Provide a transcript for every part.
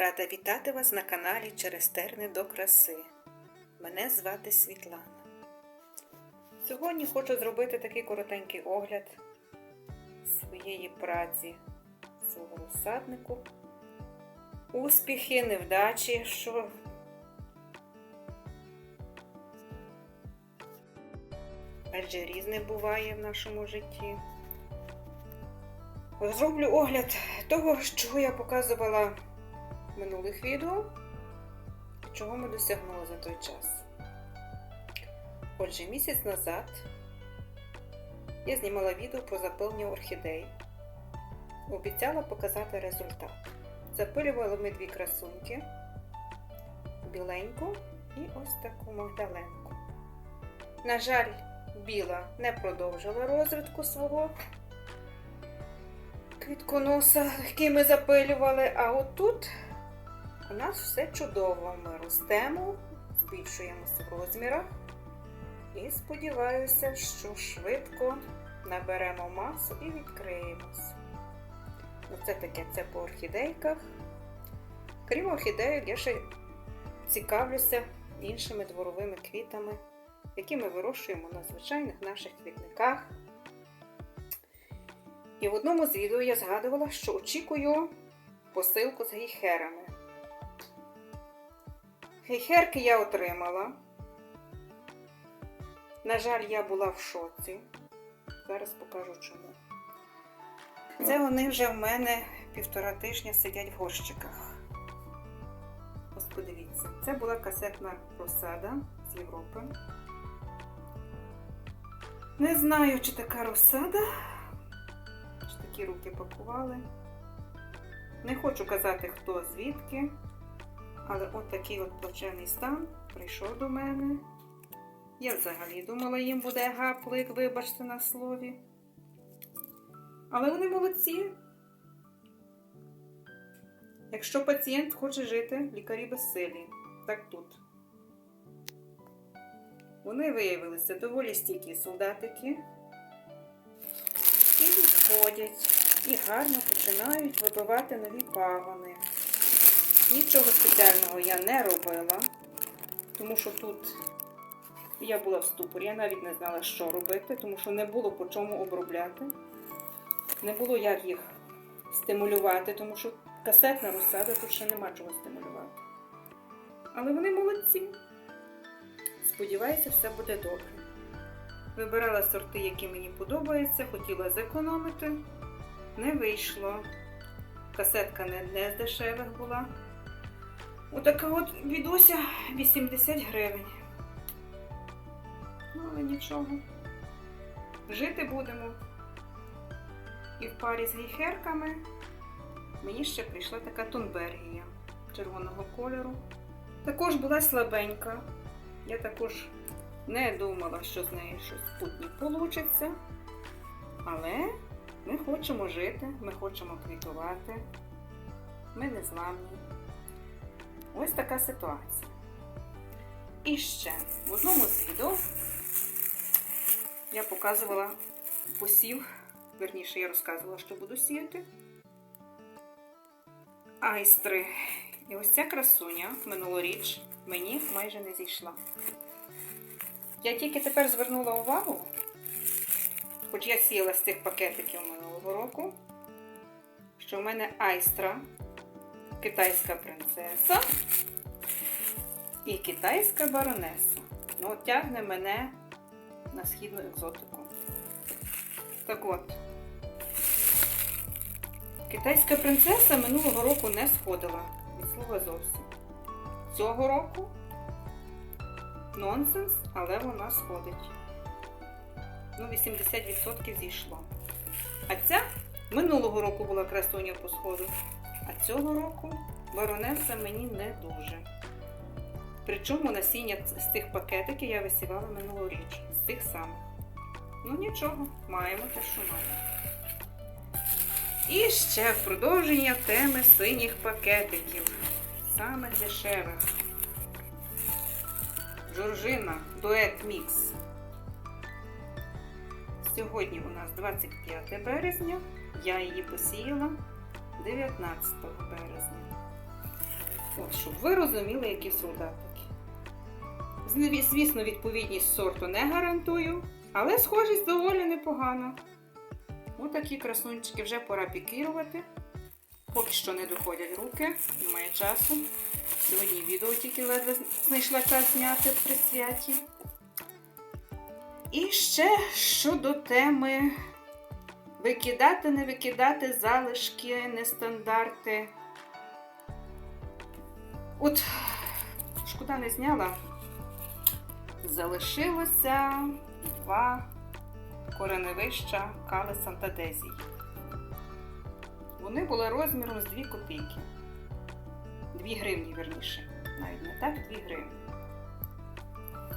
Рада вітати вас на каналі Через терни до краси. Мене звати Світлана. Сьогодні хочу зробити такий коротенький огляд своєї праці свого розсаднику. Успіхи, невдачі, що адже різне буває в нашому житті. Зроблю огляд того, що я показувала минулих відео, чого ми досягнули за той час. Отже, місяць назад я знімала відео про запилення орхідей. Обіцяла показати результат. Запилювали ми дві красуньки, біленьку і ось таку магдаленку. На жаль, біла не продовжила розвитку свого квітконоса, який ми запилювали, а отут у нас все чудово. Ми ростемо, збільшуємося в розмірах і сподіваюся, що швидко наберемо масу і відкриємося. Ну, це таке це по орхідейках. Крім орхідейок, я ще цікавлюся іншими дворовими квітами, які ми вирощуємо на звичайних наших квітниках. І в одному з відео я згадувала, що очікую посилку з гейхерами. Гейхерки я отримала. На жаль, я була в шоці. Зараз покажу чому. Це вони вже в мене півтора тижня сидять в горщиках. Ось подивіться, це була касетна розсада з Європи. Не знаю, чи така розсада, чи такі руки пакували. Не хочу казати, хто звідки, але от такий от плачевний стан прийшов до мене. Я взагалі думала, їм буде гаплик, вибачте на слові. Але вони молодці. Якщо пацієнт хоче жити, лікарі безсилі. Так тут. Вони виявилися доволі стійкі солдатики. І відходять, і гарно починають вибивати нові пагони. Нічого спеціального я не робила, тому що тут я була в ступорі, я навіть не знала, що робити, тому що не було по чому обробляти. Не було як їх стимулювати, тому що касетна розсада тут ще нема чого стимулювати. Але вони молодці. Сподіваюся, все буде добре. Вибирала сорти, які мені подобаються, хотіла зекономити. Не вийшло. Касетка не, з дешевих була. Отака от відося 80 гривень. Ну, але нічого. Жити будемо. І в парі з гейхерками мені ще прийшла така тонбергія червоного кольору. Також була слабенька. Я також не думала, що з нею щось путнє вийде. Але ми хочемо жити, ми хочемо квітувати. Ми не зламні. Ось така ситуація. І ще в одному з відео я показувала посів, верніше, я розказувала, що буду сіяти. Айстри. І ось ця красуня минулоріч мені майже не зійшла. Я тільки тепер звернула увагу, хоч я сіяла з тих пакетиків минулого року, що в мене айстра, китайська принцеса і китайська баронеса. Ну, тягне мене на східну екзотику. Так от, китайська принцеса минулого року не сходила від слова зовсім. Цього року нонсенс, але вона сходить. Ну, 80% зійшло. А ця минулого року була красуня по сходу, а цього року баронеса мені не дуже. Причому насіння з тих пакетиків я висівала минулоріч, з тих самих. Ну нічого, маємо те, що маємо. І ще продовження теми синіх пакетиків. Самих дешевих. Жоржина дует мікс. Сьогодні у нас 25 березня. Я її посіяла 19 березня. От, щоб ви розуміли, які солдатики. Звісно, відповідність сорту не гарантую, але схожість доволі непогана. Отакі красунчики вже пора пікірувати. Поки що не доходять руки, немає часу. Сьогодні відео тільки ледве знайшла час зняти при святі. І ще щодо теми викидати, не викидати залишки, нестандарти. От, шкода не зняла. Залишилося два кореневища кали Сантадезії. Вони були розміром з 2 копійки. 2 гривні, верніше. Навіть не так, 2 гривні.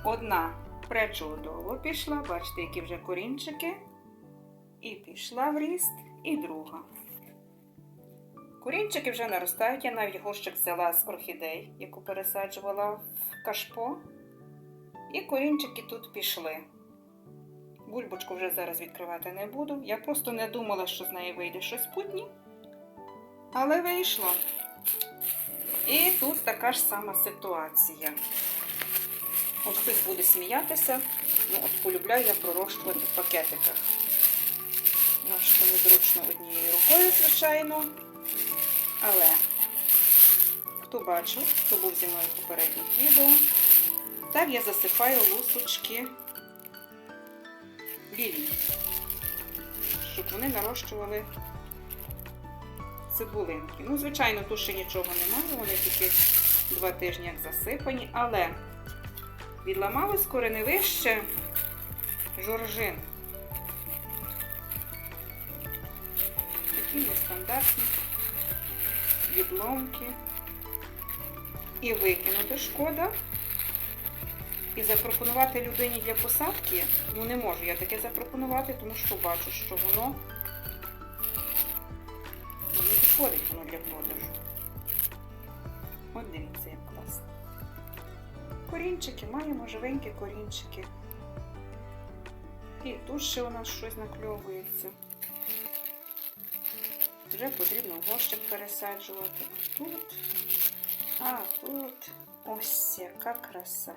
Одна пречудово пішла, бачите, які вже корінчики. І пішла в ріст, і друга. Корінчики вже наростають. Я навіть горщик взяла з орхідей, яку пересаджувала в кашпо. І корінчики тут пішли. Бульбочку вже зараз відкривати не буду. Я просто не думала, що з неї вийде щось путнє. Але вийшло. І тут така ж сама ситуація. От хтось буде сміятися, ну от полюбляю я пророщувати в пакетиках. Що незручно однією рукою, звичайно. Але хто бачив, хто був зі мною в попередніх відео, так я засипаю лусочки лілій, щоб вони нарощували цибулинки. Ну, звичайно, тут ще нічого немає, вони тільки два тижні як засипані, але відламалось кореневище жоржин. Такі нестандартні відломки. І викинути шкода. І запропонувати людині для посадки, ну не можу я таке запропонувати, тому що бачу, що воно ну, не підходить воно для продажу. От дивіться, як класно. Корінчики, маємо живенькі корінчики. І тут ще у нас щось накльовується. Вже потрібно горщик пересаджувати. А тут, а тут ось яка краса.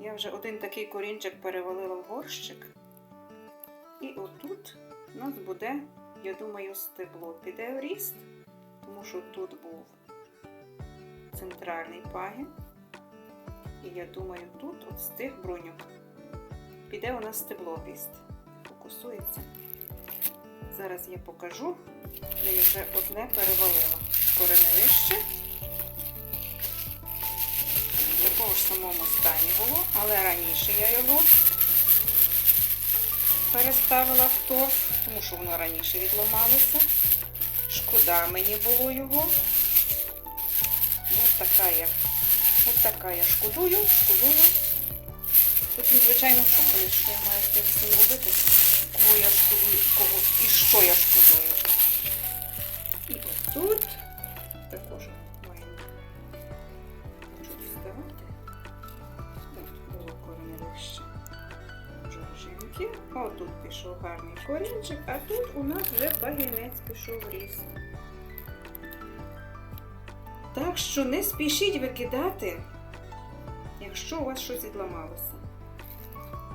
Я вже один такий корінчик перевалила в горщик. І отут у нас буде, я думаю, стебло. Піде в ріст, тому що тут був центральний пагін. І я думаю, тут от з тих бруньок піде у нас стебло в ріст. Фокусується. Зараз я покажу, де я вже одне перевалила. Кореневище. В такому ж самому стані було, але раніше я його переставила в торф, тому що воно раніше відламалося. Шкода мені було його. Ну, от така я. От така я шкодую, шкодую. Потім, звичайно, шукаю, що я маю з цим робити, кого я шкодую, кого і що я шкодую. І отут також маємо хочу діставати. Так, було коріння кореневище жоржинки. Отут пішов гарний корінчик, а тут у нас вже пагінець пішов в ріст. Так що не спішіть викидати, якщо у вас щось відламалося.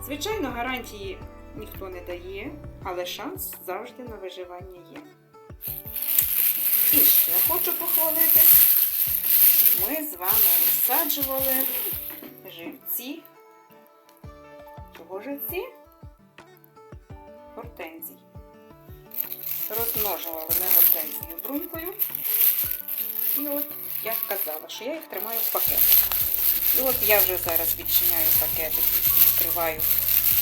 Звичайно, гарантії ніхто не дає, але шанс завжди на виживання є. І ще хочу похвалити. Ми з вами розсаджували живці. Чого живці? Гортензій. Розмножували ми гортензію брунькою. І от я казала, що я їх тримаю в пакетах. І от я вже зараз відчиняю пакетики, відкриваю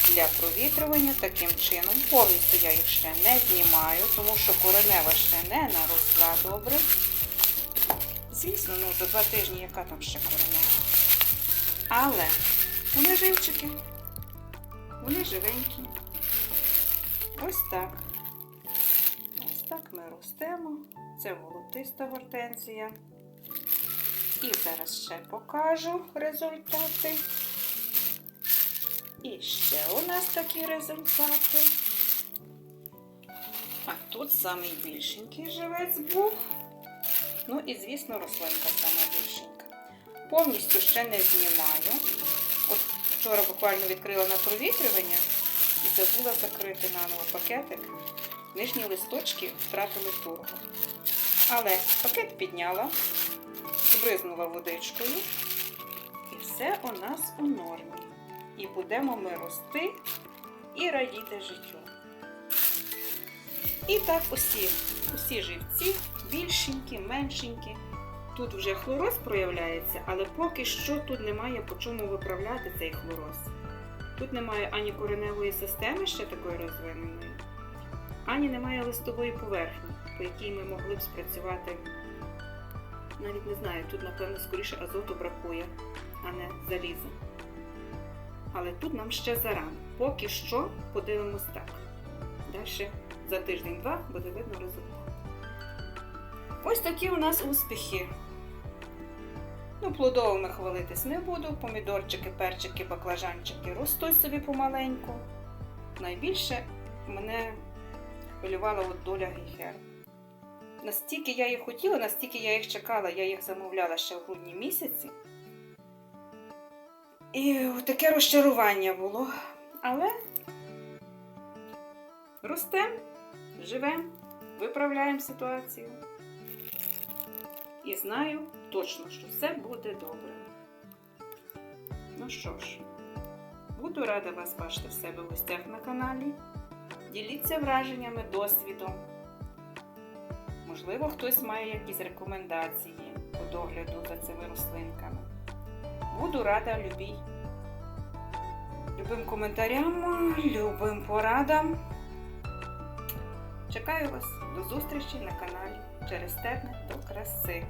для провітрювання таким чином. Повністю я їх ще не знімаю, тому що коренева ще не наросла добре. Звісно, ну за два тижні яка там ще коренева. Але вони живчики, вони живенькі. Ось так. Ось так ми ростемо. Це волотиста гортензія. І зараз ще покажу результати. І ще у нас такі результати. А тут самий більшенький живець був. Ну і, звісно, рослинка сама більшенька. Повністю ще не знімаю. От вчора буквально відкрила на провітрювання і забула закрити наново пакетик. Нижні листочки втратили тургу. Але пакет підняла, збризнула водичкою, і все у нас у нормі. І будемо ми рости і радіти життю. І так усі, усі живці, більшенькі, меншенькі. Тут вже хлороз проявляється, але поки що тут немає по чому виправляти цей хлороз. Тут немає ані кореневої системи ще такої розвиненої, ані немає листової поверхні, по якій ми могли б спрацювати. Навіть не знаю, тут, напевно, скоріше азоту бракує, а не заліза. Але тут нам ще зарано. Поки що подивимось так. Далі за тиждень-два буде видно результат. Ось такі у нас успіхи. Ну, плодовими хвалитись не буду. Помідорчики, перчики, баклажанчики ростуть собі помаленьку. Найбільше мене хвилювала от доля гейхер. Настільки я їх хотіла, настільки я їх чекала, я їх замовляла ще в грудні місяці. І таке розчарування було. Але ростемо, живемо, виправляємо ситуацію. І знаю точно, що все буде добре. Ну що ж, буду рада вас бачити в себе в гостях на каналі. Діліться враженнями, досвідом. Можливо, хтось має якісь рекомендації по догляду за цими рослинками. Буду рада любій. Любим коментарям, любим порадам. Чекаю вас до зустрічі на каналі через терне до краси.